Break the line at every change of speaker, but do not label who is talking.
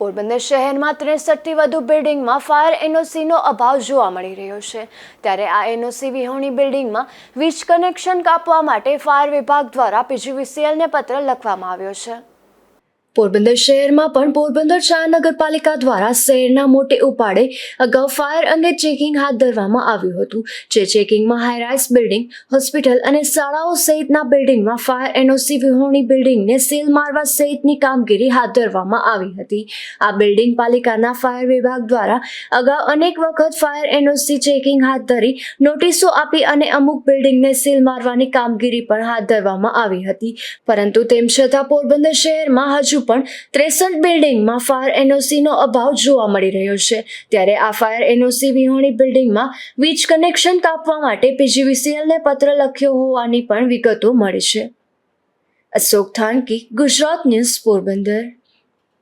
પોરબંદર શહેરમાં ત્રેસઠથી વધુ બિલ્ડિંગમાં ફાયર એનઓસીનો અભાવ જોવા મળી રહ્યો છે. ત્યારે આ એનઓસી વિહોણી બિલ્ડિંગમાં વીજ કનેક્શન કાપવા માટે ફાયર વિભાગ દ્વારા પીજીવીસીએલને પત્ર લખવામાં આવ્યો છે. પોરબંદર શહેરમાં પણ પોરબંદર શહેર નગરપાલિકા દ્વારા શહેરના મોટે ઉપાડે અગાઉ ફાયર અંગે ચેકિંગ હાથ ધરવામાં આવ્યું હતું, જે ચેકિંગમાં હાઈરાઇઝ બિલ્ડિંગ હોસ્પિટલ અને શાળાઓ સહિતના બિલ્ડિંગમાં ફાયર એનઓસી વિહોણી બિલ્ડિંગને સીલ મારવા સહિતની કામગીરી હાથ ધરવામાં આવી હતી. આ બિલ્ડિંગ પાલિકાના ફાયર વિભાગ દ્વારા અગાઉ અનેક વખત ફાયર એનઓસી ચેકિંગ હાથ ધરી નોટિસો આપી અને અમુક બિલ્ડિંગને સીલ મારવાની કામગીરી પણ હાથ ધરવામાં આવી હતી. પરંતુ તેમ છતાં પોરબંદર શહેરમાં હજુ પણ ત્રેસઠ બિલ્ડિંગમાં ફાયર એનઓસીનો અભાવ જોવા મળી રહ્યો છે. ત્યારે આ ફાયર એનઓસી વિહોણી બિલ્ડિંગમાં વીજ કનેક્શન કાપવા માટે પીજીવીસીએલને પત્ર લખ્યો હોવાની પણ વિગતો મળી છે. અશોક થાનકી, ગુજરાત ન્યૂઝ પોરબંદર.